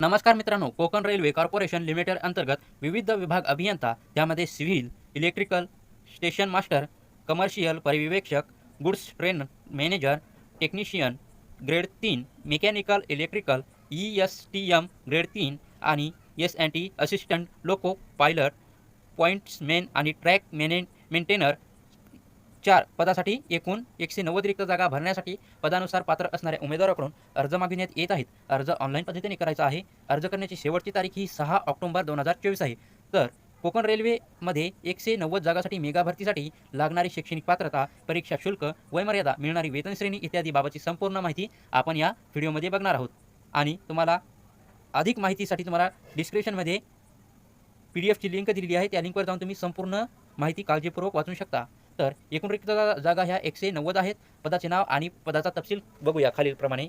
नमस्कार मित्रांनो Konkan railway corporation limited अंतर्गत विविध विभाग अभियंता त्यामध्ये civil electrical station master commercial परिवेक्षक goods train manager technician grade तीन mechanical electrical E S T M grade तीन आणि S and T assistant loco pilot pointsman आणि ट्रॅक मेने मेंटेनर चार पदासाठी एकूण एकशे नव्वद रिक्त जागा भरण्यासाठी पदानुसार पात्र असणाऱ्या उमेदवाराकडून अर्ज मागविण्यात येत आहेत. अर्ज ऑनलाईन पद्धतीने करायचा आहे. अर्ज करण्याची शेवटची तारीख ही सहा ऑक्टोबर दोन हजार चोवीस आहे. तर कोकण रेल्वेमध्ये एकशे नव्वद जागासाठी मेगा भरतीसाठी लागणारी शैक्षणिक पात्रता परीक्षा शुल्क वयमर्यादा मिळणारी वेतन श्रेणी इत्यादी बाबतची संपूर्ण माहिती आपण या व्हिडिओमध्ये बघणार आहोत. आणि तुम्हाला अधिक माहितीसाठी तुम्हाला डिस्क्रिप्शनमध्ये पी डी एफची लिंक दिलेली आहे. त्या लिंकवर जाऊन तुम्ही संपूर्ण माहिती काळजीपूर्वक वाचू शकता. तर एकूण रिक्त जागा जागा ह्या एकशे नव्वद आहेत. पदाचे नाव आणि पदाचा तपशील बघूया खालीलप्रमाणे.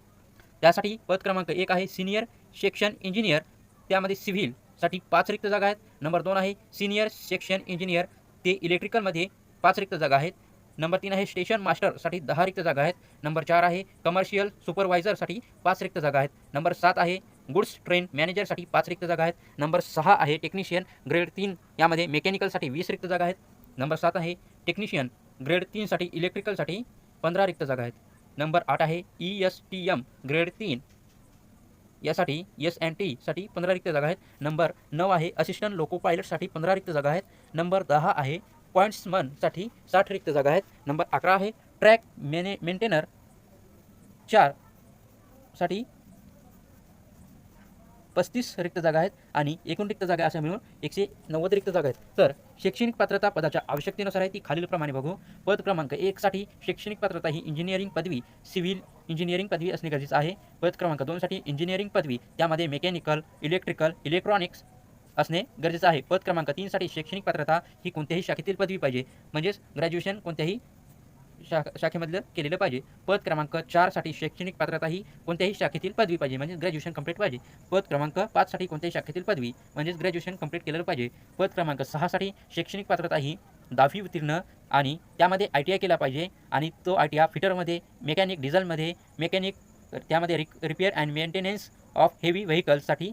त्यासाठी पद क्रमांक एक आहे सिनियर सेक्शन इंजिनियर त्यामध्ये सिव्हिलसाठी पाच रिक्त जागा आहेत. नंबर दोन आहे सिनियर सेक्शन इंजिनियर ते इलेक्ट्रिकलमध्ये पाच रिक्त जागा आहेत. नंबर तीन आहे स्टेशन मास्टरसाठी दहा रिक्त जागा आहेत. नंबर चार आहे कमर्शियल सुपरवायझरसाठी पाच रिक्त जागा आहेत. नंबर सात आहे गुड्स ट्रेन मॅनेजरसाठी पाच रिक्त जागा आहेत. नंबर सहा आहे टेक्निशियन ग्रेड तीन यामध्ये मेकॅनिकलसाठी वीस रिक्त जागा आहेत. नंबर सात आहे टेक्निशियन ग्रेड तीन तीनसाठी इलेक्ट्रिकलसाठी पंधरा रिक्त जागा आहेत. नंबर आठ आहे E S T M grade तीन. यासाठी एस एन टीसाठी पंधरा रिक्त जागा आहेत. नंबर नऊ आहे असिस्टंट लोको पायलटसाठी पंधरा रिक्त जागा आहेत. नंबर दहा आहे पॉईंट्समनसाठी साठ रिक्त जागा आहेत. नंबर अकरा आहे ट्रॅक मेने मेंटेनर चार साठी पस्तीस रिक्त जागा आहेत आणि एकूण रिक्त जागा अशा मिळून एकशे नव्वद रिक्त जागा आहेत. तर शैक्षणिक पात्रता पदाच्या आवश्यकतेनुसार आहे ती खालीलप्रमाणे बघू. पद क्रमांक एकसाठी शैक्षणिक पात्रता ही इंजिनिअरिंग पदवी सिव्हिल इंजिनिअरिंग पदवी असणे गरजेचं आहे. पद क्रमांक दोनसाठी इंजिनिअरिंग पदवी त्यामध्ये मेकॅनिकल इलेक्ट्रिकल इलेक्ट्रॉनिक्स असणे गरजेचं आहे. पद क्रमांक तीनसाठी शैक्षणिक पात्रता ही कोणत्याही शाखेतील पदवी पाहिजे. म्हणजेच ग्रॅज्युएशन कोणत्याही शा शाखेमधलं केलेलं पाहिजे. पद क्रमांक चारसाठी शैक्षणिक पात्रता ही कोणत्याही शाखेतील पदवी पाहिजे. म्हणजेच ग्रॅज्युएशन कंप्लीट पाहिजे. पद क्रमांक पाचसाठी कोणत्याही शाखेतील पदवी. म्हणजेच ग्रॅज्युएशन कंप्लीट केलेलं पाहिजे. पद क्रमांक सहासाठी शैक्षणिक पात्रता ही दहावी उत्तीर्ण आणि त्यामध्ये आय टी आय केला पाहिजे. आणि तो आय टी आय फिटरमध्ये मेकॅनिक डिझेलमध्ये मेकॅनिक त्यामध्ये रिक repair and maintenance of heavy व्हेकल्ससाठी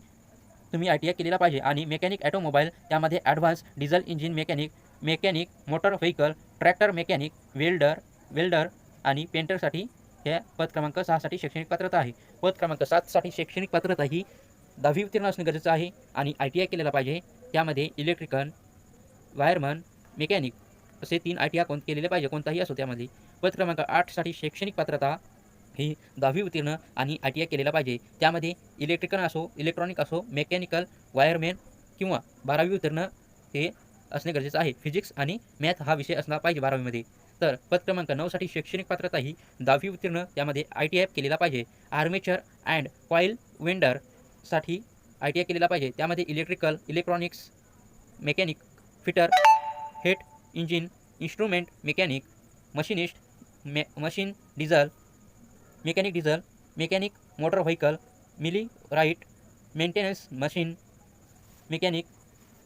तुम्ही आय टी आय केलेला पाहिजे. आणि मेकॅनिक ॲटोमोबाईल त्यामध्ये advance diesel engine mechanic mechanic motor vehicle tractor mechanic welder welder आणि पेंटरसाठी हे पद क्रमांक सहासाठी शैक्षणिक पात्रता आहे. पद क्रमांक सातसाठी शैक्षणिक पात्रता ही दहावी उत्तीर्ण असणे गरजेचं आहे आणि आय टी आय केलेला पाहिजे. त्यामध्ये इलेक्ट्रिकल वायरमन मेकॅनिक असे तीन आय टी आय कोण केलेले पाहिजे कोणताही असो त्यामध्ये. पद क्रमांक आठसाठी शैक्षणिक पात्रता ही दहावी उत्तीर्ण आणि आय टी आय केलेला पाहिजे. त्यामध्ये इलेक्ट्रिकल असो इलेक्ट्रॉनिक असो मेकॅनिकल वायरमॅन किंवा बारावी उत्तीर्ण हे असणे गरजेचं आहे. फिजिक्स आणि मॅथ हा विषय असला पाहिजे बारावीमध्ये. तर पद क्रमांक नऊसाठी शैक्षणिक पात्रता ही दहावी उत्तीर्ण त्यामध्ये आय टी आय केलेला पाहिजे. आर्मेचर अँड कॉईल वेंडरसाठी आय टी आय केलेला पाहिजे. त्यामध्ये electrical electronics mechanic fitter heat engine instrument mechanic machinist मे machine diesel mechanic diesel mechanic motor vehicle millwright maintenance machine mechanic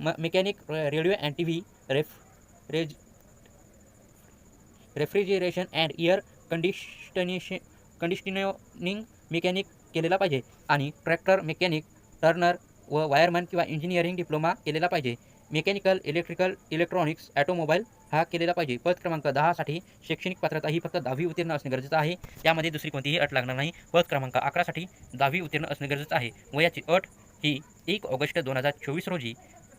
म mechanic radio and T V ref रेज refrigeration and air कंडिशनिशे conditioning mechanic केलेला पाहिजे आणि tractor mechanic turner व wireman किंवा engineering diploma केलेला पाहिजे. मेकॅनिकल इलेक्ट्रिकल इलेक्ट्रॉनिक्स ॲटोमोबाईल हा केलेला पाहिजे. पद क्रमांक दहासाठी शैक्षणिक पात्रता ही फक्त दहावी उत्तीर्ण असणे गरजेचं आहे. त्यामध्ये दुसरी कोणतीही अट लागणार नाही. पद क्रमांक अकरासाठी दहावी उत्तीर्ण असणे गरजेचं आहे. वयाची अट ही एक ऑगस्ट दोन हजार चोवीस रोजी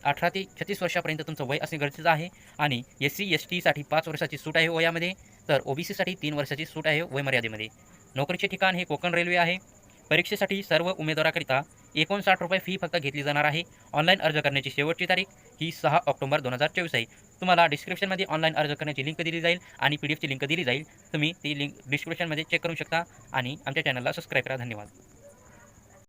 अठरा ते छत्तीस वर्षापर्यंत तुमचं वय असणे गरजेचं आहे आणि एस सी एस टीसाठी पाच वर्षाची सूट आहे वयामध्ये तर ओ बी सीसाठी तीन वर्षाची सूट आहे वयमर्यादेमध्ये. नोकरीचे ठिकाण हे कोकण रेल्वे आहे. परीक्षेसाठी सर्व उमेदवाराकरिता एकोणसाठ रुपये फी फक्त घेतली जाणार आहे. ऑनलाईन अर्ज करण्याची शेवटची तारीख ही सहा ऑक्टोबर दोन हजार चोवीस आहे. तुम्हाला डिस्क्रिप्शनमध्ये ऑनलाईन अर्ज करण्याची लिंक दिली जाईल आणि पी डी एफची लिंक दिली जाईल. तुम्ही ती लिंक डिस्क्रिप्शनमध्ये चेक करू शकता आणि आमच्या चॅनलला सबस्क्राईब करा. धन्यवाद.